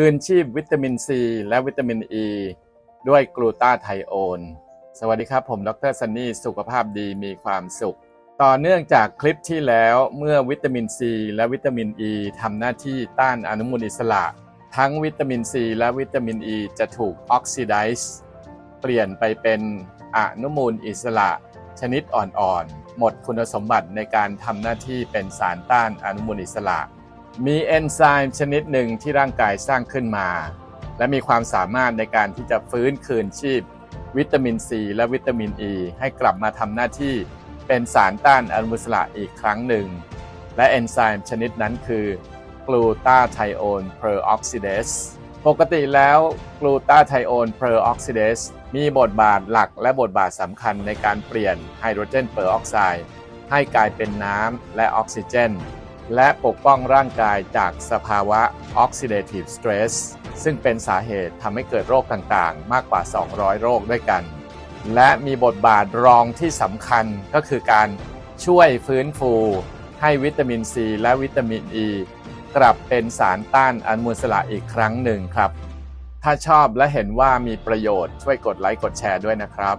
คืนชีพวิตามินซีและวิตามินอ e ีด้วยกลูตาไทโอน สวัสดีครับ ผมดรซันนี่สุขภาพดีมีความสุข ต่อเนื่องจากคลิปที่แล้วเมื่อวิตามินซีและวิตามินอ e ีทำหน้าที่ต้านอนุมูลอิสระ ทั้งวิตามินซีและวิตามินอ e ีจะถูกออกซิไดซ์เปลี่ยนไปเป็นอนุมูลอิสระ ชนิดอ่อนๆ หมดคุณสมบัติในการทำหน้าที่เป็นสารต้านอนุมูลอิสระ มีเอนไซม์ชนิดหนึ่งที่ร่างกายสร้างขึ้นมา และมีความสามารถในการที่จะฟื้นคืนชีพ วิตามินซีและวิตามินอ e ีให้กลับมาทำหน้าที่เป็นสารต้านอนุมูลอิสระอีกครั้งหนึ่ง และเอนไซม์ชนิดนั้นคือกลูตาไทโอนเพอร์ออกซิเดสปกติแล้วกลูตาไทโอนเพอร์ออกซิเดสมีบทบาทหลักและบทบาทสำคัญในการเปลี่ยนไฮโดรเจนเปอร์ออกไซด์ให้กลายเป็นน้ำและออกซิเจน และปกป้องร่างกายจากสภาวะ Oxidative Stress ซึ่งเป็นสาเหตุทำให้เกิดโรคต่างๆ มากกว่า 200 โรคด้วยกัน และมีบทบาทรองที่สำคัญก็คือการช่วยฟื้นฟูให้วิตามินซีและวิตามินอ e ีกลับเป็นสารต้านอนุมูลอิสระอีกครั้งหนึ่งครับ ถ้าชอบและเห็นว่ามีประโยชน์ช่วยกดไลค์กดแชร์ด้วยนะครับ